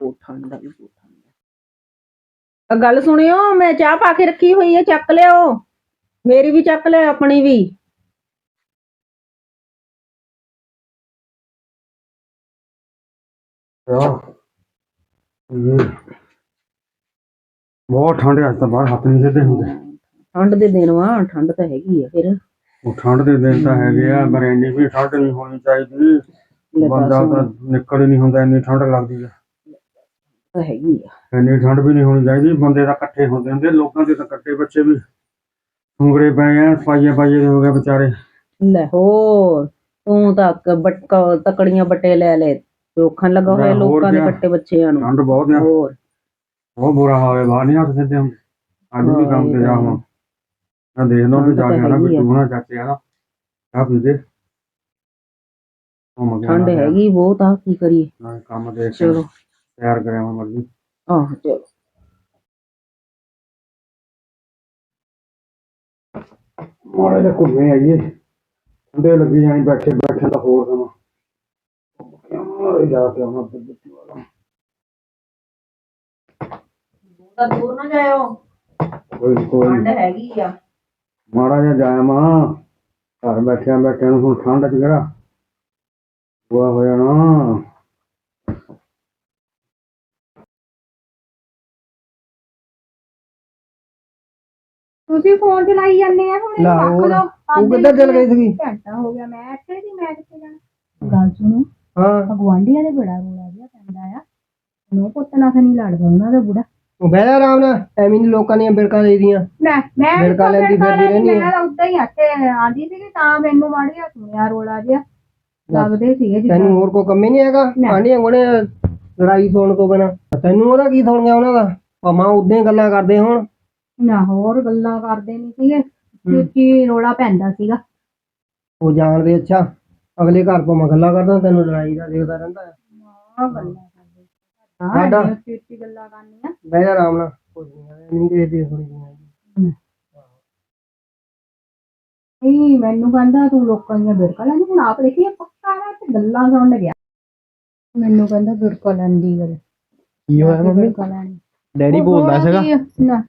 ਬਹੁਤ ਠੰਡ ਆ ਵੀ ਬਹੁਤ ਠੰਡ ਆ ਆਹ ਗੱਲ ਸੁਣਿਓ ਮੈਂ ਚਾਹ ਪਾ ਕੇ ਰੱਖੀ ਹੋਈ ਹੈ ਚੱਕ ਲਿਓ। ਮੇਰੀ ਵੀ ਚੱਕ ਲਿਓ ਆਪਣੀ ਵੀ। ਇਹ ਬਹੁਤ ਠੰਡ ਹੈ ਅੱਜ ਤਾਂ ਬਾਹਰ ਹੱਥ ਨਹੀਂ ਸਿੱਧੇ ਹੁੰਦੇ। ਠੰਡ ਦੇ ਦਿਨ ਵਾ ਠੰਡ ਤਾਂ ਹੈਗੀ ਆ ਫਿਰ। ਉਹ ਠੰਡ ਦੇ ਦਿਨ ਤਾਂ ਹੈਗੇ ਆ ਪਰ ਇੰਨੀ ਵੀ ਠੰਡ ਨਹੀਂ ਹੋਣੀ ਚਾਹੀਦੀ। ਲੈ ਬੰਦਾ ਤਾਂ ਨਿਕਲ ਹੀ ਨਹੀਂ ਹੁੰਦਾ ਇੰਨੀ ਠੰਡ ਲੱਗਦੀ ਆ। ਤਾਂ ਹੈਗੀ ਆ। ਇੰਨੀ ਠੰਡ ਵੀ ਨਹੀਂ ਹੋਣੀ ਚਾਹੀਦੀ ਬੰਦੇ ਤਾਂ ਇਕੱਠੇ ਹੁੰਦੇ ਹੁੰਦੇ ਲੋਕਾਂ ਦੇ ਤਾਂ ਕੱਟੇ ਬੱਚੇ ਵੀ ਸੁੰਗੜੇ ਪਏ ਆ ਪਾਈਏ ਦੇ ਹੋ ਗਏ ਵਿਚਾਰੇ। ਲੈ ਹੋਰ ਤੂੰ ਤਾਂ ਕ- ਬਟ ਤਕੜੀਆਂ ਬੱਟੇ ਲੈ ਲੈ ਰੋਖਣ ਲੱਗਾ ਹੋਇਆ ਲੈ ਹੋਰ ਲੋਕਾਂ ਦੇ ਕਿਆ। ਬੱਟੇ ਬੱਚਿਆਂ ਨੂੰ। ਠੰਡ ਬਹੁਤ ਆ। ਹੋਰ। ਬਹੁਤ ਬੁਰਾ ਹਾਲ ਹੈ ਬਾਹਰ ਨਹੀਂ ਹੱਥ ਸਿੱਧੇ ਹੁੰਦੇ ਅੱਜ ਵੀ ਕੰਮ ਤੇ ਜਾਵਾਂ ਮੈਂ ਦੇਖ ਲਓ ਵੀ ਜਾ ਕੇ ਆਣਾ ਵੀ ਤੂੰ ਨਾ ਚਾਚੇ ਆ ਆ ਵੀ ਦੇ ਉਹ ਠੰਡ ਹੈਗੀ ਬਹੁਤ ਆ ਕੀ ਕਰੀਏ? ਕੰਮ ਦੇਖ ਕੇ ਚਲੋ। ਤਿਆਰ ਕਰਿਆ ਮੈਂ ਮਰਜ਼ੀ। ਆਹ ਚਲੋ। ਮਾੜੇ ਜਿਹਾ ਘੁੰਮੇ ਆਈਏ। ਠੰਡੇ ਲੱਗੀ ਜਾਣੀ ਬੈਠੇ ਬੈਠੇ ਤਾਂ ਹੋਰ ਸਮਾਂ। ਮਾਰੇ ਜਾ ਕੇ ਆਉਣਾ ਬੱਤੀ ਵਾਲਾ। ਤਾਂ ਦੂਰ ਨਾ ਜਾਇਓ। ਕੋਈ ਨੀ, ਕੋਈ ਨੀ। ਹੈਗੀ ਆ। ਮਾੜਾ ਜਿਹਾ ਜਾਇਆ ਮਾਂ। ਘਰ ਬੈਠਿਆਂ ਬੈਠਿਆਂ ਨੂੰ ਹੁਣ ਠੰਡ ਚ ਕਿਹੜਾ ਬੁਆ ਹੋ ਜਾਣਾ। ਤੁਸੀਂ ਫੋਨ ਚਲਾਈ ਜਾਂਦੇ ਆ ਹੁਣ ਲੈ ਰੱਖ ਹੋਰ। ਲਓ। ਤੂੰ ਕਿੱਧਰ ਚਲ ਗਈ ਸੀਗੀ? ਘੰਟਾ ਹੋ ਗਿਆ ਮੈਂ ਇੱਥੇ ਦੀ ਮੈਂ ਕਿੱਥੇ ਜਾਣਾ? ਗੱਲ ਸੁਣੋ। ਹਾਂ। ਭਗਵਾਨਡੀਆਂ ਦੇ ਬੜਾ ਰੋਲਾ ਜਿਹਾ ਪੈਂਦਾ ਆ। ਨੋ ਪੁੱਤ ਨਾਲ ਤਾਂ ਨਹੀਂ ਲੜਦਾ ਉਹਨਾਂ ਦਾ ਬੁੜਾ। ਤੂੰ ਬਹਿ ਜਾ ਆਰਾਮ ਨਾਲ ਐਵੇਂ ਨਹੀਂ ਲੋਕਾਂ ਦੀਆਂ ਬਿਰਕਾਂ ਦੇ ਦੀਆਂ। ਮੈਂ ਮੈਂ ਕਿੱਥੋਂ ਲੈਂਦੀ ਫਿਰਦੀ ਰਹਿੰਦੀ ਆ। ਮੈਂ ਤਾਂ ਉੱਦਾਂ ਹੀ ਹੱਥੇ ਆਂਦੀ ਸੀ ਤਾਂ ਮੈਨੂੰ ਮਾੜੀਆ ਸੁਣਿਆ ਰੋਲਾ ਜਿਹਾ। ਲੱਗਦੇ ਸੀਗੇ ਜਿੱਦਾਂ। ਤੈਨੂੰ ਹੋਰ ਕੋਈ ਕੰਮ ਹੀ ਨਹੀਂ ਹੈਗਾ? ਨਾ। ਕੋਲੇ ਲੜਾਈ ਸੁਣਨ ਤੋਂ ਬਿਨਾ। ਤੈਨੂੰ ਉਹਦਾ ਕੀ ਸੁਣ ਗਿਆ ਉਹਨਾਂ ਦਾ? ਭਾਵੇਂ ਉਦਾਂ ਹੀ ਗੱਲਾਂ ਕਰਦੇ ਹੁਣ। ਨਾ ਹੋਰ ਗੱਲਾਂ ਕਰਦੇ ਨਹੀਂ ਸੀਗੇ ਕੀ ਰੋਲਾ ਪੈਂਦਾ ਸੀਗਾ? ਉਹ ਜਾਣਦੇ ਅੱਛਾ ਅਗਲੇ ਘਰ ਤੋਂ ਮੈਂ ਗੱਲਾਂ ਕਰਦਾ ਤੈਨੂੰ ਲੜਾਈ ਦਾ ਦੇਖਦਾ ਰਹਿੰਦਾ ਹੈ ਆ ਗੱਲਾਂ ਕਰਦੇ। ਹਾਂ ਸਾਡਾ- ਉੱਚੀ ਉੱਚੀ ਗੱਲਾਂ ਕਰਨੀਆਂ? ਬਹਿ ਜਾ ਆਰਾਮ ਨਾਲ ਕੁਝ ਨਹੀਂ ਹੈ ਨਹੀਂ ਦੇਖਦੇ ਸੁਣੀ ਨਹੀਂ ਮੈਨੂੰ ਕਹਿੰਦਾ ਤੂੰ ਲੋਕਾਂ ਦੀਆਂ ਬਿਰਕਾ ਲੈਂਦੀ ਹੁਣ ਆਪ ਦੇਖੀ ਇਹ ਪੱਕਾ ਨਾ ਤੇ ਗੱਲਾਂ ਸੁਣਨ ਗਿਆ? ਮੈਨੂੰ ਕਹਿੰਦਾ ਬਿਰਕਾ ਲੈਂਦੀ ਗੱਲ ਕੀ ਹੋਇਆ ਮੰਮੀ? ਬਿਰਕਾ ਲੈਣੀ। ਡੈਡੀ ਬੋਲਦਾ ਸੀਗਾ? ਨਾ,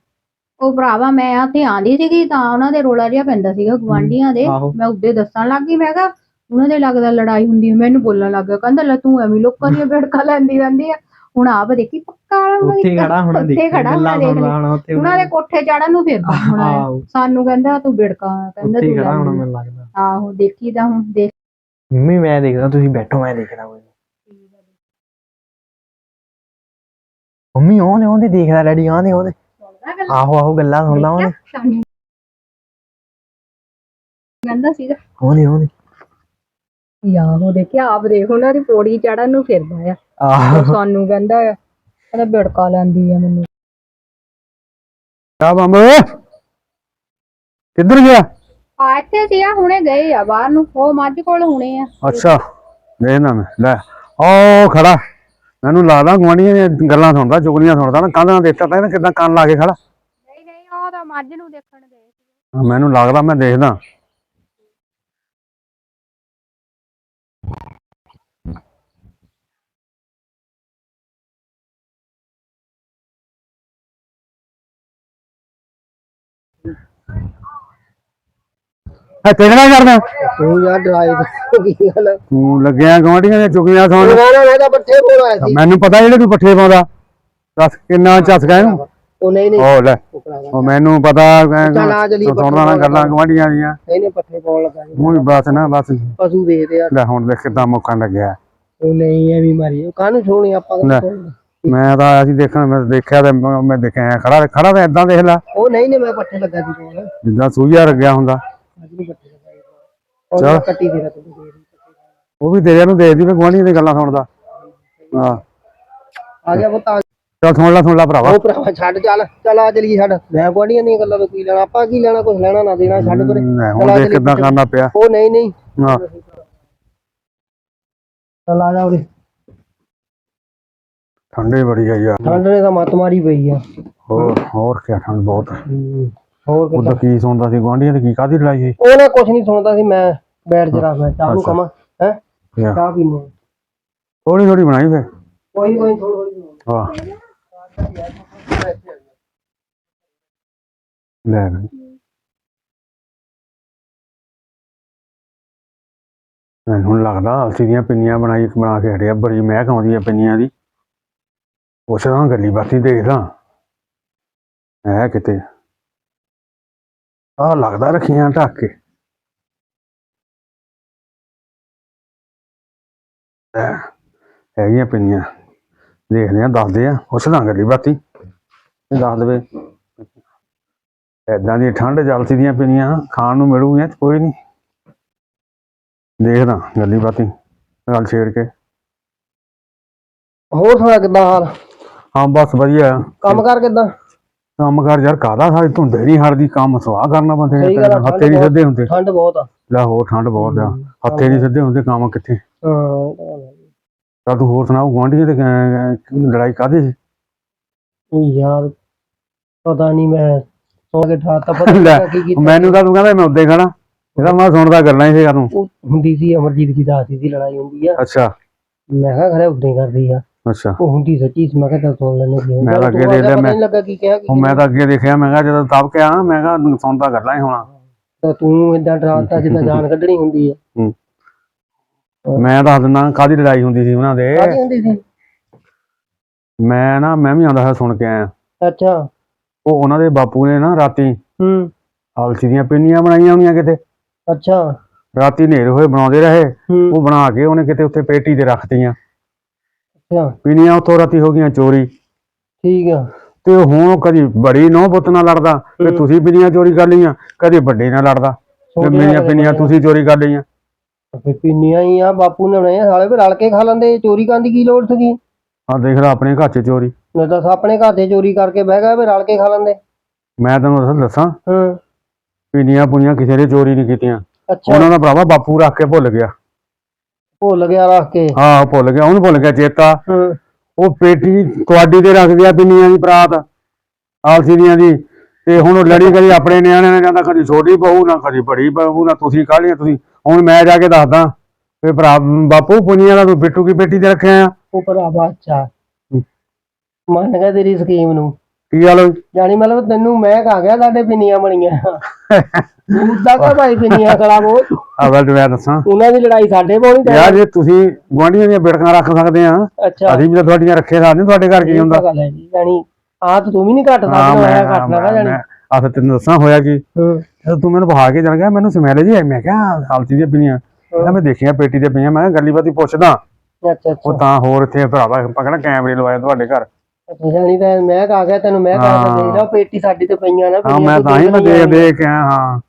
ਉਹ ਭਰਾਵਾ ਮੈਂ ਉੱਥੇ ਆਂਦੀ ਸੀਗੀ ਤਾਂ ਉਹਨਾਂ ਦੇ ਰੋਲਾ ਜਿਹਾ ਪੈਂਦਾ ਸੀਗਾ ਗਵਾਂਢੀਆਂ ਦੇ ਆਹੋ। ਮੈਂ ਉੱਦੇ ਦੱਸਣ ਲੱਗ ਗਈ ਮੈਂ ਕਿਹਾ ਉਹਨਾਂ ਦੇ ਲੱਗਦਾ ਲੜਾਈ ਹੁੰਦੀ ਆ। ਮੈਨੂੰ ਬੋਲਣ ਲੱਗ ਗਿਆ ਕਹਿੰਦਾ ਲੈ ਤੂੰ ਐਵੇਂ ਲੋਕਾਂ ਦੀਆਂ ਬਿਰਕਾ ਲੈਂਦੀ ਰਹਿੰਦੀ ਆ ਹੁਣ ਆਪ ਦੇਖੀ ਪੱਕਾ ਵਾਲਾ ਉਹਨਾਂ ਦੀ- ਉੱਥੇ ਖੜਾ ਹੋਣਾ ਉੱਥੇ ਦੇਖੀ ਖੜਾ ਗੱਲਾਂ ਹੋਣਾ ਦੇਖ ਸੁਣਦਾ ਲਈ। ਹੋਣਾ ਉੱਥੇ ਉਹਨਾਂ ਦੇ ਕੋਠੇ ਚੜਨ ਨੂੰ ਫਿਰਦਾ ਹੋਣਾ ਆ। ਆਹੋ ਸਾਨੂੰ ਕਹਿੰਦਾ ਤੂੰ ਬਿੜਕਾ ਕਹਿੰਦਾ ਉੱਥੇ ਤੂੰ ਖੜਾ ਹੋਣਾ ਆ। ਮੈਨੂੰ ਲੱਗਦਾ ਆਹੋ ਦੇਖੀ ਤਾਂ ਹੁਣ ਦੇਖ ਮੰਮੀ ਮੈਂ ਦੇਖਦਾ ਤੁਸੀਂ ਬੈਠੋ ਮੈਂ ਦੇਖਦਾ ਕੋਈ ਮੰਮੀ ਉਹਨੇ ਉਹਦੇ ਦੇਖਦਾ ਡੈਡੀ ਆਹੋ ਆਹੋ ਗੱਲਾਂ ਸੁਣਦਾ ਉਹਨੇ ਸਾਨੂੰ ਕਹਿੰਦਾ ਸੀਗਾ। ਉਹਨੇ ਉਹਨੇ ਯਾਹੋ ਦੇਖਿਆ ਆਪ ਦੇਖ ਉਹਨਾਂ ਦੀ ਪੌੜੀ ਚੜਨ ਨੂੰ ਫਿਰਦਾ ਆ। ਆਹੋ। ਉਹ ਸਾਨੂੰ ਕਹਿੰਦਾ ਆ ਕਹਿੰਦਾ ਬਿੜਕਾ ਲੈਂਦੀ ਆ ਮੈਨੂੰ। ਕਾ ਬੰਬ ਕਿੱਧਰ ਗਿਆ? ਆ ਇੱਥੇ ਸੀ ਆ ਹੁਣੇ ਗਏ ਆ ਬਾਹਰ ਨੂੰ। ਉਹ ਮੱਝ ਕੋਲ ਹੁਣੇ ਆ। ਅੱਛਾ ਦੇਖਣਾ ਮੈਂ ਲੈ। ਉਹ ਖੜਾ। ਮੈਨੂੰ ਲੱਗਦਾ ਗੁਆਂਢੀਆਂ ਦੀਆਂ ਗੱਲਾਂ ਸੁਣਦਾ ਚੁਗਲੀਆਂ ਸੁਣਦਾ ਨਾ ਕੰਧ ਨਾਲ ਦੇਖਦਾ ਤਾਂ ਕਿਦਾਂ ਕੰਨ ਲਾ ਕੇ ਖੜਾ। ਨਹੀਂ ਨਹੀਂ ਉਹ ਤਾਂ ਮੱਝ ਨੂੰ ਦੇਖਣ ਗਏ ਸੀ। ਮੈਨੂੰ ਲੱਗਦਾ ਮੈਂ ਦੇਖਦਾ। ਐ ਤੇਰੇ ਨਾਲ ਕਰਦਾ? ਤੂੰ ਯਾਰ ਡਰਾਈ ਕੀ ਗੱਲ। ਤੂੰ ਲੱਗਿਆ ਗੁਆਂਢੀਆਂ ਦੀਆਂ ਚੁਗਲੀਆਂ ਸੁਣਨ ਉਹਨਾਂ ਨੇ ਤਾਂ ਪੱਠੇ ਕੋਲ ਆਇਆ ਸੀ। ਮੈਨੂੰ ਪਤਾ ਜਿਹੜੇ ਤੂੰ ਪੱਠੇ ਪਾਉਂਦਾ। ਦੱਸ ਕਿੰਨਾ ਝਸਕਾ ਇਹਨੂੰ? ਉਹ ਨਹੀਂ ਨਹੀਂ। ਉਹ ਲੈ ਉਹ ਮੈਨੂੰ ਪਤਾ ਸੁਣਦਾ ਨਾ ਗੱਲਾਂ ਗੁਆਂਢੀਆਂ ਦੀਆਂ। ਇਹਨੇ ਪੱਠੇ ਪਾਉਣ ਲੱਗਾ ਮੂੰਹ ਬਸ ਨਾ ਬਸ। ਪਸ਼ੂ ਵੇਚਦੇ ਆ। ਲੈ ਹੁਣ ਦੇਖ ਕਿਦਾਂ ਮੌਕਾ ਲੱਗਿਆ। ਉਹ ਨਹੀਂ ਐਵੇਂ ਮਾਰੀ। ਉਹ ਕਾਹਨੂੰ ਸੋਹਣੀ ਆਪਾਂ ਮੈਂ ਤਾਂ ਆਇਆ ਸੀ ਦੇਖਣ ਮੈਂ ਦੇਖਿਆ ਤੇ ਮੈਂ ਮੈਂ ਦੇਖਿਆ ਐਂ ਖੜਾ ਖੜਾ ਤਾਂ ਏਦਾਂ ਦੇਖ ਲੈ। ਉਹ ਨਹੀਂ ਨੇ ਮੈਂ ਪੱਠੇ ਲੱਗਾ ਸੀ ਜਿੱਦਾਂ ਸੂਈਆ ਲੱਗਿਆ ਹੁੰਦਾ। ਨਹੀਂ ਸੀ ਉਹ ਕੱਟੀ ਦੇ ਰੱਖ ਦੇ ਉਹ ਵੀ ਤੇਰੇ ਨੂੰ ਦੇਖਦੀ ਵੀ ਗੁਆਂਢੀਆਂ ਦੀਆਂ ਗੱਲਾਂ ਸੁਣਦਾ। ਹਾਂ। ਆ ਗਿਆ ਉਹ ਤਾਂ ਚੱਲ ਸੁਣ ਲੈ ਸੁਣ ਲੈ ਭਰਾਵਾ। ਉਹ ਭਰਾਵਾ ਛੱਡ ਚੱਲ ਚੱਲ ਆ ਚਲੀਏ ਛੱਡ। ਮੈਂ ਗੁਆਂਢੀਆਂ ਦੀਆਂ ਗੱਲਾਂ ਤੋਂ ਕੀ ਲੈਣਾ ਆਪਾਂ ਕੀ ਲੈਣਾ ਕੁਝ ਲੈਣਾ ਨਾ ਦੇਣਾ ਛੱਡ ਪਰੇ ਲੈ, ਹੁਣ ਦੇਖ ਕਿਦਾਂ ਕਰਨਾ ਪਿਆ। ਉਹ ਨਹੀਂ ਨਹੀਂ। ਹਾਂ। ਚੱਲ ਆ ਜਾ ਉਰੇ। ਠੰਡੇ ਬੜੀ ਆ ਯਾਰ। ਠੰਡ ਨੇ ਤਾਂ ਮੱਤ ਮਾਰੀ ਪਈ ਆ। ਹੋਰ ਹੋਰ ਕੀ ਠੰਡ ਬਹੁਤ ਹੋਰ ਉਹ ਤਾਂ ਕੀ ਸੁਣਦਾ ਸੀ ਗੁਆਂਢੀਆਂ ਤੇ ਕੀ ਕਾਦੀ ਲੜਾਈ ਹੋਈ ਉਹਨੇ ਕੁਝ ਨਹੀਂ ਸੁਣਦਾ ਸੀ ਮੈਂ ਬੈਠ ਜਰਾ ਮੈਂ ਚਾਹ ਨੂੰ। ਕਮਾ ਹੈ? ਚਾਹ ਪੀਣੀ ਥੋੜੀ ਥੋੜੀ ਬਣਾਈ ਫੇ ਕੋਈ ਕੋਈ ਥੋੜੀ ਵਾਹ। ਲੈ। ਮੈਨੂੰ ਹੁਣ ਲੱਗਦਾ ਅਲਸੀ ਦੀਆਂ ਪਿੰਨੀਆਂ ਬਣਾਈ ਬਣਾ ਕੇ ਹਟਿਆ ਬੜੀ ਮਹਿਕ ਆਉਂਦੀ ਹੈ ਪਿੰਨੀਆਂ ਦੀ। ਪੁੱਛਦਾ ਗੱਲੀ ਬਾਤੀ ਦੇਖਦਾ। ਹੈ ਕਿਤੇ? ਆ ਲੱਗਦਾ ਰੱਖੀਆਂ ਢੱਕ ਕੇ। ਹੈਗੀਆਂ ਪਿੰਨੀਆਂ। ਦੇਖਦੇ ਆ ਦੱਸਦੇ ਆ। ਪੁੱਛਦਾ ਗੱਲੀ ਬਾਤੀ ਇਹ ਦੱਸ ਦੇਵੇ। ਐਦਾਂ ਦੀ ਠੰਡ ਜਲਸੀ ਦੀਆਂ ਪਿੰਨੀਆਂ ਖਾਣ ਨੂੰ ਮਿਲੂਗੀਆਂ ਕੋਈ ਨਹੀਂ। ਦੇਖਦਾ ਗੱਲੀ ਬਾਤੀ ਗੱਲ ਛੇੜ ਕੇ। ਹੋਰ ਸੁਣਾ ਕਿੱਦਾਂ ਹਾਲ? ਹਾਂ ਬਸ ਵਧੀਆ। ਕੰਮ ਕਰ ਕਿੱਦਾਂ? ਕੰਮ ਕਰ ਯਾਰ ਕਾਦਾ ਸਾਰੀ ਧੁੰਦੇ ਨਹੀਂ ਹਟਦੀ ਕੰਮ ਸਵਾਹ ਕਰਨਾ ਬੰਦੇ ਨੇ ਸਹੀ ਗੱਲ ਆ, ਪਹਿਲਾਂ, ਹੱਥੇ ਨਹੀਂ ਸਿੱਧੇ ਹੁੰਦੇ। ਠੰਡ ਬਹੁਤ ਆ। ਲੈ ਹੋਰ ਠੰਡ ਬਹੁਤ ਆ ਹੱਥੇ ਨਹੀਂ ਸਿੱਧੇ ਹੁੰਦੇ ਕੰਮ ਕਿੱਥੇ। ਹਾਂ ਤਾਂ ਤੂੰ ਹੋਰ ਸੁਣਾ ਗੁਆਂਢੀਆਂ ਤੇ ਕ- ਲੜਾਈ ਕਾਦੀ ਸੀ? ਯਾਰ ਪਤਾ ਨਹੀਂ ਮੈਂ ਸੌਂ ਕੇ ਠਾਤਾ ਪਤਾ ਲੈ, ਨਹੀਂ ਕੀ ਕੀਤਾ। ਮੈਨੂੰ ਤਾਂ ਤੂੰ ਕਹਿੰਦਾ ਮੈਂ ਉੱਦੇ ਖੜਾ ਇਹਦਾ ਮੈਂ ਸੁਣਦਾ ਗੱਲਾਂ ਹੀ ਸੀ ਤੂੰ। ਉਹ ਹੁੰਦੀ ਸੀ ਅਮਰਜੀਤ ਦੀ ਦਾਸੀ ਦੀ ਲੜਾਈ ਹੁੰਦੀ ਆ। ਅੱਛਾ। ਮੈਂ ਕਿਹਾ ਖਰੇ ਉੱਦਾਂ ਹੀ ਕਰਦੀ ਆ। ਅੱਛਾ। ਉਹ ਹੁੰਦੀ ਸੱਚੀ ਸੀ ਮੈਂ ਕਿਹਾ ਚੱਲ ਸੁਣ ਲੈਣੇ ਕੀ ਮੈਂ ਤਾਂ ਅੱਗੇ ਦੇ ਲਿਆ, ਪਤਾ ਮੈਂ- ਲੱਗਾ ਕੀ ਕਿਹਾ ਕੀ ਉਹ ਮੈਂ ਤਾਂ ਅੱਗੇ ਦੇਖਿਆ ਮੈਂ ਕਿਹਾ ਜਦੋਂ ਤਬ ਕਿਆ ਮੈਂ ਕਿਹਾ ਸੁਣਦਾ ਗੱਲਾਂ ਹੀ ਹੋਣਾ। ਤਾਂ ਤੂੰ ਇਦਾਂ ਡਰਾਤਾ ਜਿੱਦਾਂ ਜਾਨ ਕੱਢਣੀ ਹੁੰਦੀ ਆ। ਮੈਂ ਦੱਸ ਦਿੰਦਾ ਕਾਦੀ ਲੜਾਈ ਹੁੰਦੀ ਸੀ ਉਹਨਾਂ ਦੇ? ਕਾਹਦੀ ਹੁੰਦੀ ਸੀ? ਮੈਂ ਨਾ ਮੈਂ ਵੀ ਆਉਂਦਾ ਸੀ ਸੁਣ ਕੇ ਆਇਆ। ਅੱਛਾ। ਉਹ ਉਹਨਾਂ ਦੇ ਬਾਪੂ ਨੇ ਨਾ ਰਾਤੀ ਹੂੰ। ਆਲਸੀ ਦੀਆਂ ਪਿੰਨੀਆਂ ਬਣਾਈਆਂ ਹੋਣੀਆਂ ਕਿਤੇ। ਅੱਛਾ। ਰਾਤੀ ਹਨੇਰ ਹੋਏ ਬਣਾਉਂਦੇ ਰਹੇ। ਹੂੰ। ਉਹ ਬਣਾ ਕੇ ਉਹਨੇ ਕਿਤੇ ਉੱਥੇ ਪੇਟੀ ਤੇ ਰੱਖਤੀਆਂ ਅੱਛਾ। ਪਿੰਨੀਆਂ ਉੱਥੋਂ ਰਾਤੀ ਹੋ ਗਈਆਂ ਚੋਰੀ। ਠੀਕ ਆ। ਤੇ ਹੁਣ ਕਦੀ ਬੜੀ ਨੌ ਪੁੱਤ ਨਾਲ ਲੜਦਾ ਤੇ। ਤੁਸੀਂ ਪਿੰਨੀਆਂ ਚੋਰੀ ਕਰ ਲਈਆਂ ਕਦੇ ਵੱਡੇ ਨਾਲ ਲੜਦਾ ਤੇ ਮੇਰੀਆਂ ਪਿੰਨੀਆਂ ਤੁਸੀਂ ਚੋਰੀ ਕਰ ਲਈਆਂ। ਫੇ ਪਿੰਨੀਆਂ ਹੀ ਆ ਬਾਪੂ ਨੇ ਬਣਾਈਆਂ ਸਾਲੇ ਵੀ ਰਲ ਕੇ ਖਾ ਲੈਂਦੇ ਚੋਰੀ ਕਰਨ ਦੀ ਕੀ ਲੋੜ ਸੀਗੀ? ਆ ਦੇਖ ਲੈ ਆਪਣੇ ਘਰ 'ਚ ਚੋਰੀ। ਮੈਂ ਤਾਂ ਆਪਣੇ ਘਰ ਦੇ ਚੋਰੀ ਕਰਕੇ ਬਹਿ ਗਿਆ ਵੀ ਰਲ ਕੇ ਖਾ ਲੈਂਦੇ। ਮੈਂ ਤੈਨੂੰ ਦੱਸਾਂ- ਦੱਸਾਂ ਹਾਂ। ਪਿੰਨੀਆਂ ਪੁੰਨੀਆਂ ਕਿਸੇ ਦੇ ਚੋਰੀ ਨਹੀਂ ਕੀਤੀਆਂ। ਅੱਛਾ। ਉਹਨਾਂ ਦਾ ਭਰਾਵਾ ਬਾਪੂ ਰੱਖ ਕੇ ਭੁੱਲ ਗਿਆ। ਭੁੱਲ ਗਿਆ ਰੱਖ ਕੇ। ਹਾਂ ਭੁੱਲ ਗਿਆ ਉਹਨੂੰ ਭੁੱਲ ਗਿਆ ਚੇਤਾ। ਹਾਂ ਉਹ ਪੇਟੀ ਕੁਆਡੀ ਤੇ ਰੱਖ ਗਿਆ ਪਿੰਨੀਆਂ ਦੀ ਪਰਾਤ ਆਲਸੀ ਦੀਆਂ ਦੀ ਤੇ ਹੁਣ ਉਹ ਲੜੀ ਕਦੀ ਆਪਣੇ ਨਿਆਣੇ ਨੇ ਜਾਂਦਾ ਕਦੀ ਛੋਟੀ ਬਹੂ ਨਾ ਕਦੀ ਬੜੀ ਬਹੂ ਨਾ ਤੁਸੀਂ ਕਾਹਲੀਆਂ ਤੁਸੀਂ। ਹੁਣ ਮੈਂ ਜਾ ਕੇ ਦੱਸਦਾ ਵੀ ਭਰਾ ਬਾਪੂ ਪੁੰਨੀਆਂ ਦਾ ਤੂੰ ਬਿੱਟੂ ਕੀ ਪੇਟੀ ਤੇ ਰੱਖਿਆ ਆ? ਉਹ ਭਰਾਵਾ ਅੱਛਾ ਮੰਨ ਗਿਆ ਤੇਰੀ ਸਕੀਮ ਨੂੰ। ਕੀ ਗੱਲ ਹੋਈ ਜਾਣੀ ਮਤਲਬ ਤੈਨੂੰ ਮੈਂ ਕਹਾ ਗਿਆ ਸਾਡੇ ਪਿੰਨੀਆਂ ਬਣੀਆਂ। ਮੁੱਦਾ ਕਾ ਭਾਈ ਪਿੰਨੀਆਂ ਖਰਾਬੋ ਅਵਲ ਮੈਂ ਦੱਸਾਂ। ਉਹਨਾਂ ਦੀ ਲੜਾਈ ਸਾਡੇ ਪਾਉਣੀ ਯਾਰ ਜੇ ਤੁਸੀਂ ਗੁਆਂਢੀਆਂ ਦੀਆਂ ਬਿੜਕਾਂ ਰੱਖ ਸਕਦੇ ਆ ਅੱਛਾ। ਅਸੀਂ ਵੀ ਤਾਂ ਤੁਹਾਡੀਆਂ ਰੱਖੇ ਸਕਦੇ ਤੁਹਾਡੇ ਘਰ ਕੀ ਹੁੰਦਾ। ਹੈ ਜਾਣੀ ਆ ਤਾਂ ਤੂੰ ਵੀ ਨਹੀਂ ਘੱਟ ਹਾਂ ਸਕਦਾ ਮੈਂ ਘੱਟ ਸਕਦਾ ਜਾਣੀ ਆ ਫਿਰ ਤੈਨੂੰ ਦੱਸਾਂ ਹੋਇਆ ਕੀ? ਹਾਂ। ਜਦੋਂ ਤੂੰ ਮੈਨੂੰ ਬਹਾ ਕੇ ਚਲ ਗਿਆ ਮੈਨੂੰ ਸਮੈਲ ਜੀ ਆਈ। ਮੈਂ ਕਿਹਾ ਹਾਲਤੀ ਦੀਆਂ ਪਈਆਂ ਕਹਿੰਦਾ ਮੈਂ ਦੇਖੀਆਂ ਪੇਟੀ ਤੇ ਪਈਆਂ ਮੈਂ ਗੱਲੀ ਬਾਤੀ ਪੁੱਛਦਾ। ਅੱਛਾ ਉਹ ਅੱਛਾ ਤਾਂ ਹੋਰ ਇੱਥੇ ਭਰਾਵਾ ਪਕੜਾ ਕੈਮਰੇ ਲਵਾਏ ਤੁਹਾਡੇ ਘਰ। ਜਾਣੀ ਤਾਂ ਮੈਂ ਕਹਾ ਗਿਆ ਤੈਨੂੰ ਮੈਂ ਕਹਾ ਹਾਂ। ਦੇ ਲਓ ਪੇਟੀ ਸਾਡੀ ਤੇ ਪਈਆਂ ਨਾ ਹਾਂ ਮੈਂ ਤੂੰ ਹੀ ਮੈਂ ਦੇਖ ਦੇਖ ਕੇ ਆਇਆ ਹਾਂ।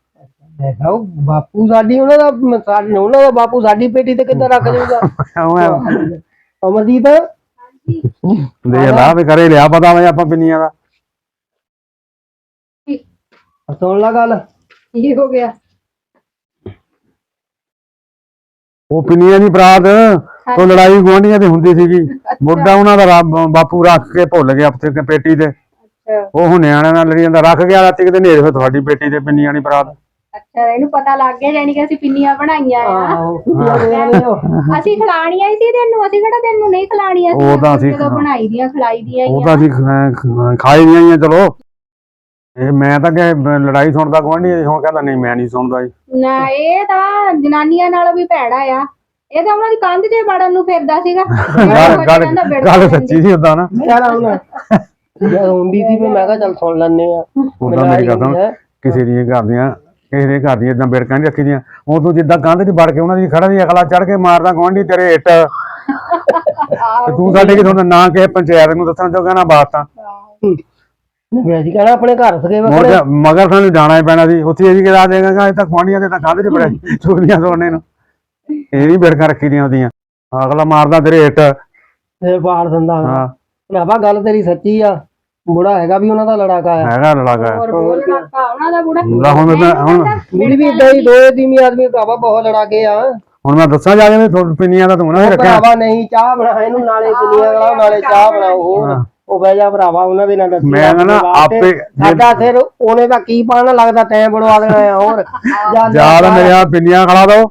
ਮੈਂ ਕਿਹਾ ਉਹ ਬਾਪੂ ਸਾਡੀ ਉਹਨਾਂ ਦਾ ਮ- ਸਾਡੀ ਉਹਨਾਂ ਦਾ ਬਾਪੂ ਸਾਡੀ ਪੇਟੀ ਤੇ ਕਿੱਦਾਂ ਰੱਖ ਦੇਊਗਾ ਉਹ ਐਂ। ਅਮਰਜੀਤ ਦੇਖ ਲਾ ਵੀ ਕਰੇ ਲਿਆ ਪਤਾ ਵਾ ਆਪਾਂ ਪਿੰਨੀਆਂ ਦਾ। ਸੁਣ ਲਾ ਗੱਲ। ਕੀ ਹੋ ਗਿਆ? ਉਹ ਪਿੰਨੀਆਂ ਦੀ ਬਰਾਤ ਉਹ ਲੜਾਈ ਗੁਆਂਢੀਆਂ ਦੀ ਹੁੰਦੀ ਸੀਗੀ। ਮੁੰਡਾ ਉਹਨਾਂ ਦਾ ਬਾਪੂ ਰੱਖ ਕੇ ਭੁੱਲ ਗਿਆ ਉੱਥੇ ਪੇਟੀ ਤੇ। ਉਹ ਹੁਣ ਨਿਆਣਿਆਂ ਨਾਲ ਲੜੀ ਜਾਂਦਾ। ਰੱਖ ਗਿਆ ਰਾਤੀ ਕਿਤੇ ਨੇਰੇ ਫਿਰ ਤੁਹਾਡੀ ਪੇਟੀ ਤੇ ਪਿੰਨੀਆਂ ਦੀ ਬਰਾਤ ਅੱਛਾ ਇਹਨੂੰ ਪਤਾ ਲੱਗ ਗਿਆ ਜਾਨੀ ਕਿ ਅਸੀਂ ਪਿੰਨੀਆਂ ਬਣਾਈਆਂ ਆ। ਦੇ। ਅਸੀਂ ਖਿਲਾਣੀਆਂ ਹੀ ਸੀ ਤੈਨੂੰ ਅਸੀਂ ਕਿਹੜਾ ਤੈਨੂੰ ਨਹੀਂ ਖਿਲਾਣੀਆਂ ਉਹ ਤਾਂ ਅਸੀਂ ਜਦੋਂ ਬਣਾਈ ਦੀਆਂ ਖਿਲਾਈ ਦੀਆਂ ਹੀ ਉਹ। ਤਾਂ ਅਸੀਂ ਖ- ਖ- ਖਾਈ ਦੀਆਂ ਹੀ ਆ ਚਲੋ। ਇਹ ਮੈਂ ਤਾਂ ਕਿ ਲੜਾਈ ਸੁਣਦਾ ਗੁਆਂਢੀ ਹੁਣ ਕਹਿੰਦਾ ਨਹੀਂ ਮੈਂ ਨਹੀਂ ਸੁਣਦਾ ਜੀ। ਨਾ ਇਹ ਤਾਂ ਜਨਾਨੀਆਂ ਨਾਲ ਵੀ ਭੈੜਾ ਆ। ਇਹ ਤਾਂ ਉਹਨਾਂ ਦੀ ਕੰਧ 'ਤੇ ਵੜਨ ਨੂੰ ਫਿਰਦਾ ਸੀਗਾ। ਗੱਲ ਗੱਲ ਗੱਲ ਸੱਚੀ ਸੀ ਉਦਾਂ ਨਾ। ਯਾਰ ਹੁਣ ਯਾਰ ਹੁੰਦੀ ਸੀ ਵੀ ਮੈਂ ਕਿਹਾ ਚੱਲ ਸੁਣ ਲੈਣੇ ਆ। ਉਦਾਂ ਮੇਰੀ ਗੱਲ ਸੁਣ ਕਿਸੇ ਦੀਆਂ ਘਰ ਦੀਆਂ ਕਿਸੇ ਦੇ ਘਰ ਦੀਆਂ ਇਦਾਂ ਬਿੜਕਾਂ ਨਹੀਂ ਰੱਖੀ ਦੀਆਂ ਉਹ ਤੂੰ ਜਿੱਦਾਂ ਕੰਧ 'ਚ ਵੜ ਕੇ ਉਹਨਾਂ ਦੀ ਖੜਾ ਦੀ ਅਗਲਾ ਚੜ ਕੇ ਮਾਰਦਾ ਗੁਆਂਢੀ ਤੇਰੇ ਇੱਟ। ਤੇ ਤੂੰ ਸਾਡੇ ਕੀ ਤੁਹਾਨੂੰ ਨਾ ਕਿਸੇ ਪੰਚਾਇਤ ਨੂੰ ਦੱਸਣ ਜੋਗਾ ਨਾ ਬਾਤ ਤਾਂ। ਕਹਿਣਾ ਆਪਣੇ ਘਰ ਸਕੇ ਮੁੜ ਵਖਰੇ ਕੇ ਮਗਰ ਸਾਨੂੰ ਜਾਣਾ ਹੀ ਪੈਣਾ ਸੀ। ਉੱਥੇ ਅਸੀਂ ਕਿਹਾ ਦੇਗਾ ਇਹ ਤਾਂ ਗੁਆਂਢੀਆਂ ਦੇ ਤਾਂ ਕੰਧ 'ਚ ਬੜਿਆ ਚੋਰੀਆਂ ਸੋਨੇ ਨੂੰ। ਇਹ ਨਹੀਂ ਬਿੜਕਾਂ ਰੱਖੀ ਦੀਆਂ ਉਹਦੀਆਂ। ਅਗਲਾ ਮਾਰਦਾ ਤੇਰੇ ਇੱਟ। ਫਿਰ ਬਾੜ ਦਿੰਦਾ। ਹਾਂ। ਭਰਾਵਾ ਗੱਲ ਤੇਰੀ ਸੱਚੀ ਆ। ਬੁੜਾ ਹੈਗਾ ਵੀ ਉਹਨਾਂ ਦਾ ਲੜਾਕਾ ਆ। ਹੈਗਾ ਲੜਾਗਾ ਹੋਰ ਬੋਲ ਕਾਕਾ ਉਹਨਾਂ ਦਾ ਬੁੜਾ। ਲਾ ਹੁਣ ਮੈਂ ਹੁਣ ਮੇਰੀ ਵੀ ਇਦਾਂ ਹੀ ਦੋਏ ਤੀਵੀਂ ਆਦਮੀ ਭਰਾਵਾ ਬਹੁਤ ਲੜਾਕੇ ਆ। ਹੁਣ ਮੈਂ ਦੱਸਾਂ ਜਾ ਕੇ ਵੀ ਪਿੰਨੀਆਂ ਦਾ ਤੂੰ ਨਾ ਹੀ ਰੱਖਿਆ। ਭਰਾਵਾ ਨਹੀਂ ਚਾਹ ਬਣਾ ਇਹਨੂੰ ਨਾਲੇ ਪਿੰਨੀਆਂ ਵਾਲਾ ਨਾਲੇ ਚਾਹ ਬਣਾਓ। ਹੋਰ ਉਹ ਬਹਿ ਜਾ ਭਰਾਵਾ ਉਹਨਾਂ ਦੇ ਨਾਲ ਦੱਸੀ ਮੈਂ ਨਾ। ਆਪੇ- ਸਾਡਾ ਫਿਰ ਉਹਨੇ ਤਾਂ ਕੀ ਪਾਣਾ ਲੱਗਦਾ ਟਾਈਮ ਬੜਵਾ ਦੇਣਾ ਹੋਰ। ਜਾ ਯਾਰ ਮੇਰੇ ਆ ਪਿੰਨੀਆਂ ਖੜਾ ਦੋ